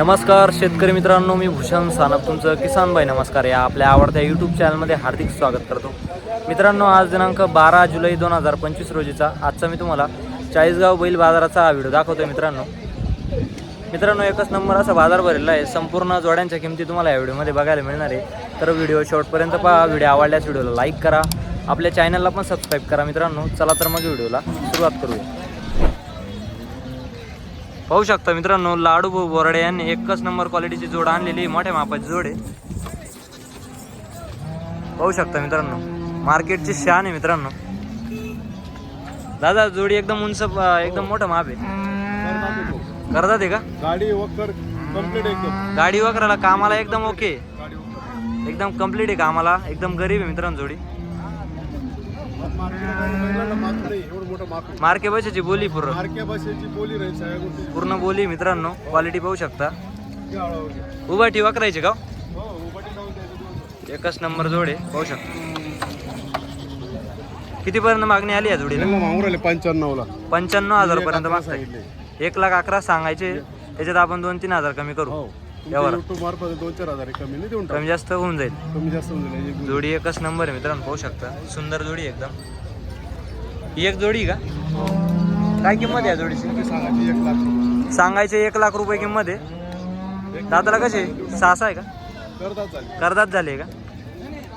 नमस्कार शेतकरी मित्रांनो मी भूषण सानप तुमचं किसान भाई नमस्कार. या आपल्या आवडत्या यूट्यूब चॅनलमध्ये हार्दिक स्वागत करतो. मित्रांनो आज दिनांक बारा जुलै दोन हजार पंचवीस रोजीचा. आजचा मी तुम्हाला चाळीसगाव बैल बाजाराचा हा व्हिडिओ दाखवतोय मित्रांनो. मित्रांनो एकच नंबर असा बाजार भरलेला आहे. संपूर्ण जोड्यांच्या किमती तुम्हाला या व्हिडिओमध्ये बघायला मिळणार आहे. तर व्हिडिओ शेवटपर्यंत पहा. व्हिडिओ आवडल्यास व्हिडिओला लाईक करा. आपल्या चॅनलला पण सबस्क्राईब करा मित्रांनो. चला तर मग व्हिडिओला सुरुवात करूया. पाहू शकता मित्रांनो लाडू भाऊ बोराडे यांनी एकच नंबर क्वालिटीची जोड आणलेली आहे, मोठ्या मापाची जोड आहे. पाहू शकता मित्रांनो मार्केटची शान आहे मित्रांनो. दादा जोडी एकदम उंच एकदम मोठं माप आहे. करतात आहे का? गाडी वकर कंप्लीट एकदम. गाडी वगैरेला कामाला एकदम ओके एकदम कंप्लीट आहे कामाला. एकदम गरीब आहे मित्रांनो जोडी. मार्के बसायची बोली पूर्ण. मार्के बोली राहील सगळ्या गोष्टी. पूर्ण बोली मित्रांनो क्वालिटी पाहू शकता. किती हळूहळू. घ्या. उभा ठेवा करायची का हो? उभाटी दोन. एकच नंबर जोड पाहू शकता. कितीपर्यंत मागणी आली या जोडीला? मागून राहिले पंच्याण्णवला. पंच्याण्णव हजार पर्यंत सांगितले. एक लाख अकरा सांगायचे त्याच्यात आपण दोन तीन हजार कमी करू. हो. यावर. युट्यूब मार्फत दोन चार हजार आहे, कमी नाही देऊन टाक. कमी जास्त होऊन जाईल. कमी जास्त होऊन जाईल. एक जोडी. जोडी एकच नंबर आहे मित्रांनो पाहू शकता. सुंदर जोडी आहे एकदम. ही एक जोडी का? काय किंमत आहे या जोडीची? एक लाख रुपये. सांगायचे एक लाख रुपये किंमत आहे. दादाला कसे सहा आहे का? चालेल कर्जात झाले का?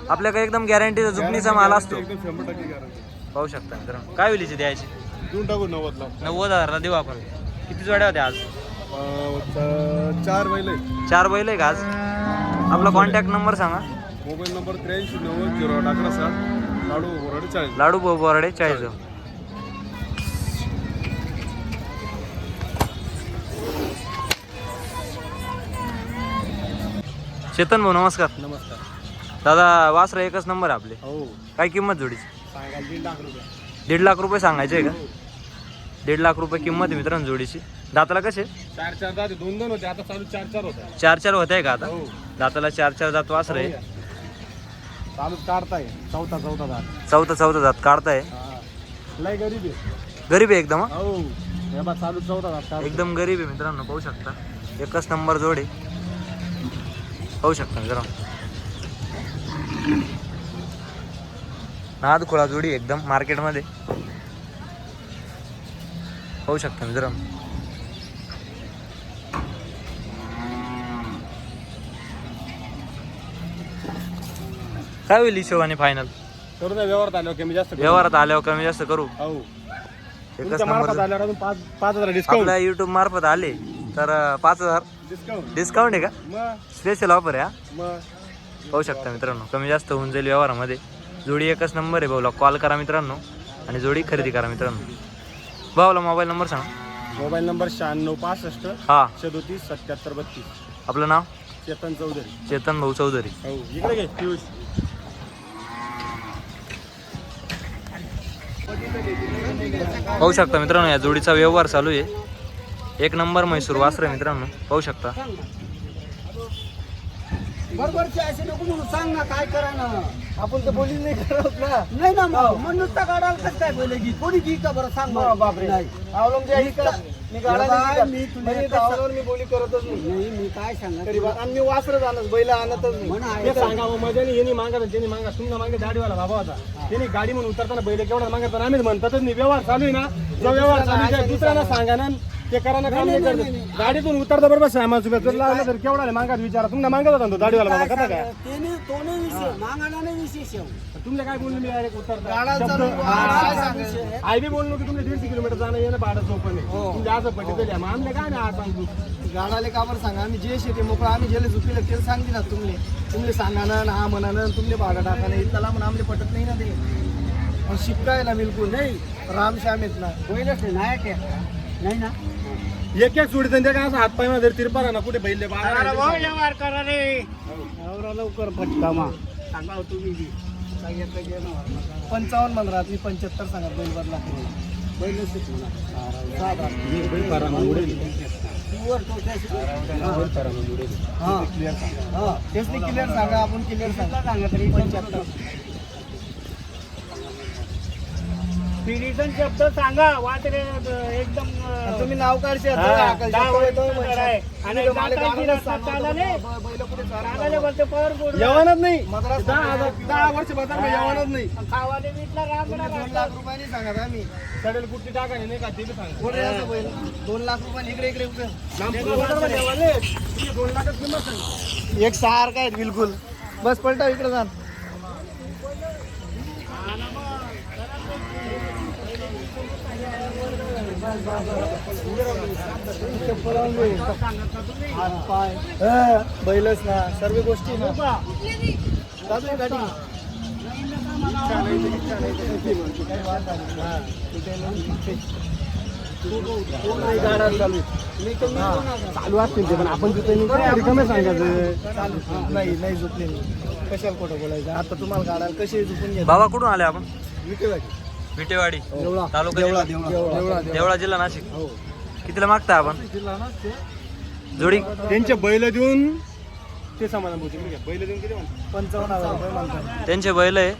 आपल्याकडे एकदम गॅरंटीचा जुकनीचा माल असतो. एकदम शंभर टक्के guarantee. पाहू शकता मित्रांनो. काय होईल द्यायची? देऊन टाकू नव्वदला. नव्वद हजारला देऊ आपण. किती जोड्या होत्या आज? चार बैल आहेत. चार बैल आहे का आज? आपला कॉन्टॅक्ट नंबर सांगा. मोबाईल नंबर त्र्याऐंशी नव्वद झिरो आठ अकरा सात. लाडू बोराडे चाळीस. लाडू बोराडे चाळीस. चेतन भाऊ नमस्कार. नमस्कार. दादा वासरा एकच नंबर आहे आपले. हो. काय किंमत जोडीची? सांगाल दीड लाख रुपये. दीड लाख रुपये सांगायचे आहे का? दीड लाख रुपये किंमत आहे मित्रांनो जोडीची. दाताला कसे? चार चार जाते दोन दोन होते आता चालू चार चार होते. चार चार होत आहे का आता? हो. दाताला चार चार दात वासर. आहे चालू काढताय चौथा चौथा दात. चौथा चौथा दात काढताय? लय गरीब आहे. गरीब आहे एकदम हा? हो. हे बा चालू चौथा दात काढ एकदम गरीब आहे मित्रांनो पाहू शकता. एकच नंबर जोड. आहे पाहू शकता मित्रांनो. नाद खोळा जोडी आहे एकदम मार्केटमध्ये. पाहू शकता मित्रांनो. काय होईल हिशोबाने फायनल करू द्या व्यवहारात आलो की मी जास्त करू. व्यवहारात आल्यावर कमी जास्त करू. हो. एकच तुमच्या मार्फत नंबर आल्यावर अजून पाच पाच हजार डिस्काउंट आपल्या युट्यूब मार्फत आले तर अं, पाच हजार. डिस्काउंट डिस्काउंट आहे का? मग? स्पेशल ऑफर आहे हा? मग? पाहू शकता मित्रांनो कमी जास्त होऊन जाईल व्यवहारामध्ये. जोडी एकच नंबर आहे भाऊला. कॉल करा मित्रांनो आणि जोडी खरेदी करा मित्रांनो. भाऊला मोबाईल नंबर सांगा. मोबाईल नंबर शहाण्णव पासष्ट हा. सदोतीस सत्याहत्तर बत्तीस. आपलं नाव? चेतन चौधरी. चेतन भाऊ चौधरी. हो. इकडे घे पियुष. पाहू शकता मित्रांनो या जोडीचा व्यवहार चालू आहे. एक नंबर म्हैसूर वासर आहे मित्रांनो पाहू शकता. बरोबरची असे नको म्हणून सांग ना काय करा ना आपण तर बोली नाही करत ना नाही ना मग मग नुसता गाडाला कसं काय बोलले? की कोणी की का बरं? सांग बरं. बापरे. नाही. मी का- मी गाडा मी तुझ्या मी बोली करतच नाही. मी काय सांगणार आणि मी वासर आणत बैल आणतच म्हण आहे नाही सांगा मग मागा त्यांनी मागा तुम्ही मागे दाढीवाला बाबा होता. त्यांनी गाडी म्हणून उतरताना बैल केवढा मागत आम्ही म्हणतातच नाही. व्यवहार चालू आहे ना? जो व्यवहार चालू आहे दुसऱ्यांना सांगा ना. ते करा ना काम नाही करत. गाडीतून उतरता बरोबर सामान सुद्धा जर तर केवढा मागात विचारा. तुम्हाला मागत होता ना तो दाढीवाला बाबा कसा काय? त्याने तो नाही विषय मागायला नाही विशेष तुमले काय बोललो मी डायरेक्ट उतरता? हा. आई बी बोललो की तुमले दीडशे किलोमीटर जाणं येणं भाडं सोपं नाही तुमचे असं पट्टी मग आमले काय नाही आज सांगतो गाडाले का बरं सांगा? आम्ही जे शेती मोकळं आम्ही जेले झुकले ते सांगते ना तुमले तुमले सांगानं हा म्हणानं तुमले भाडं टाकानं इथला म्हणून आमले पटत नाही ना ते. पण शिकायला बिलकुल नाही रामश्याम येत ना. पहिलंच नाही नाही ना? एक एक सोडी त्यांच्या काय असं हात पायमध्ये तिरपारा ना कुठे बैल लवकर पटकामा सांगा तुम्ही बी. सांगितलं की ना. पंचावन्न म्हणा मी पंच्याहत्तर सांगा बैल बदला बैल तेच नाही क्लिअर सांगा आपण क्लिअर सांगा. सांगा तरी. पंच्याहत्तर. शब्द सांगा वाटले एकदम तुम्ही नाव काढशे. आणि नाही. दहा वर्ष में येवानच नाही. खावाले दोन लाख रुपयांनी सांगा आम्ही. चढेल कुठची टाका नाही का ते सांग. दोन लाख रुपये इकडे इकडे. दोन लाखच किंमत सांग एक सारखा आहेत बिलकुल. बस पलटा इकडे जा बैलच ना सर्व गोष्टी ना चालू असतील ते पण आपण तिथे रिकामे सांगायचं नाही नाही झोपले कशाला कुठं बोलायचं आता तुम्हाला गाड्याला कशी झोपून घ्या बाबा कुठून आले आपण? विकेवाडी विटेवाडी देवळा. तालुका देवळा जिल्हा? देवळा. देवळा जिल्हा नाशिक. हो. कितीला मागताय आपण? जोडी? त्यांचे बैल देऊन ते समाधान बोलते मी बैल देऊन किती म्हणतो? पंचावन्न हजार रुपये म्हणतात. त्यांचे बैल आहे.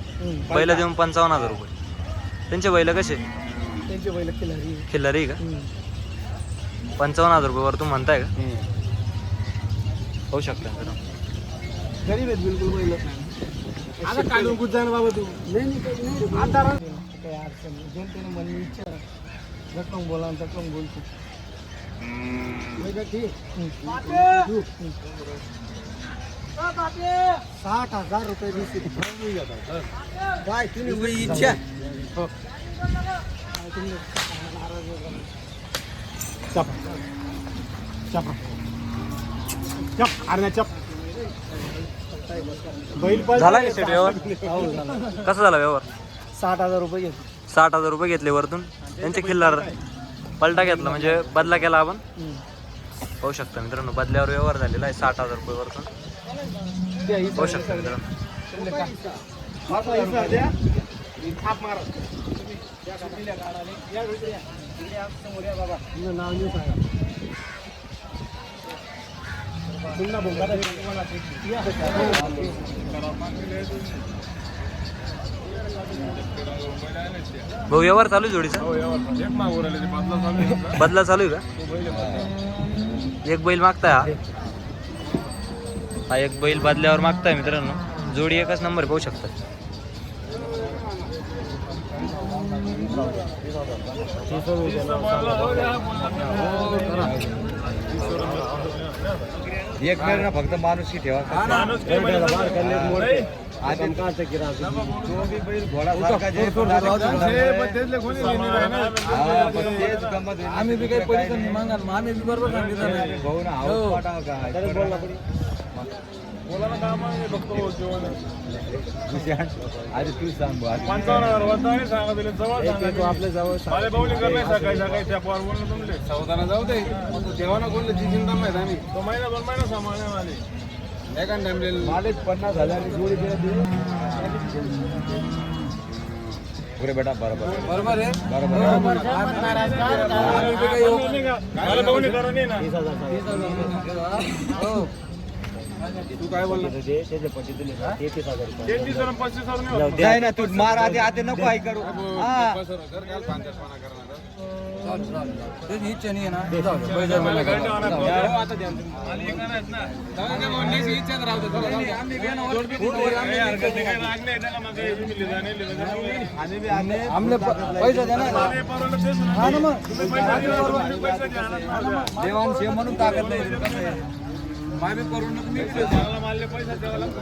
बैल देऊन पंचावन्न हजार रुपये. त्यांचे बैल कसे? त्यांचे बैल खिलारी. खिल्लारी का? पंचावन्न हजार रुपये वर तुम्ही म्हणताय का? होऊ शकता. गरीब आहेत बिलकुल बैल. आता काढून कुठ जाणार बाबा तू? नाही नाही आता काही अडचण नाही. दोन तीन मन इच्छा झटकून बोला झटकून बोलतो. साठ हजार रुपये काय तुम्ही इच्छा. चप. चप. चप. अरे चप. झाला का शेट व्यवहार? हो कसा झाला व्यवहार? साठ हजार रुपये घेतो साठ हजार रुपये घेतले वरतून? त्यांचे खिल्लार पलटा घेतला म्हणजे बदला केला आपण? पाहू शकता मित्रांनो बदल्यावर व्यवहार झालेला आहे साठ हजार रुपये वरतून. पाहू शकता मित्रांनो. नाव नाही सांगा. भाऊ व्यवहार चालू आहे जोडीचा? बदला चालू आहे. का? एक बैल मागताय हा? हा एक बैल बदल्यावर मागताय मित्रांनो. जोडी एकच नंबर पाहू शकता. एक वेळ ना फक्त माणूस ठेवा. हा. आम्ही बी काही पैसे नाही. मागा आम्ही बी बरोबर सांगितलं भाऊ ना आधी तू सांग. पंचावन्न दिले जवळ आपल्या जवळ सकाळी सकाळी त्या पोर तुमले जाऊ दे. देवाना ती चिंता माहीत आम्ही तो महिना दोन महिना सांभाळणे आले एका टाइमले मालिक पन्नास हजार जोडी पुरे बेटा बरोबर बरोबर आहे. बरोबर. मला बाहुली करा नाही ना. हो. तू काय बोलला? तेहतीस आणि पस्तीस हजार नाही होत. नाही ना तू मार आधी आधी नको आई करू. हा. इच्छा नाही आहे ना. मला गाडी आणा, भाऊ. आता द्या तुम्ही. मला एक आणायचं ना. जाऊ दे भाऊ, लयच इच्छाच राहू दे. काही हरकत नाही, मग लिहिलं नाही, लिहिलं नाही. आमले पैसा द्या ना ते परवडलं तेच ना. हा मग मानले पैसा द्यावा लागतो.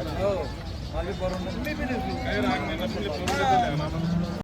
काही राग नाही,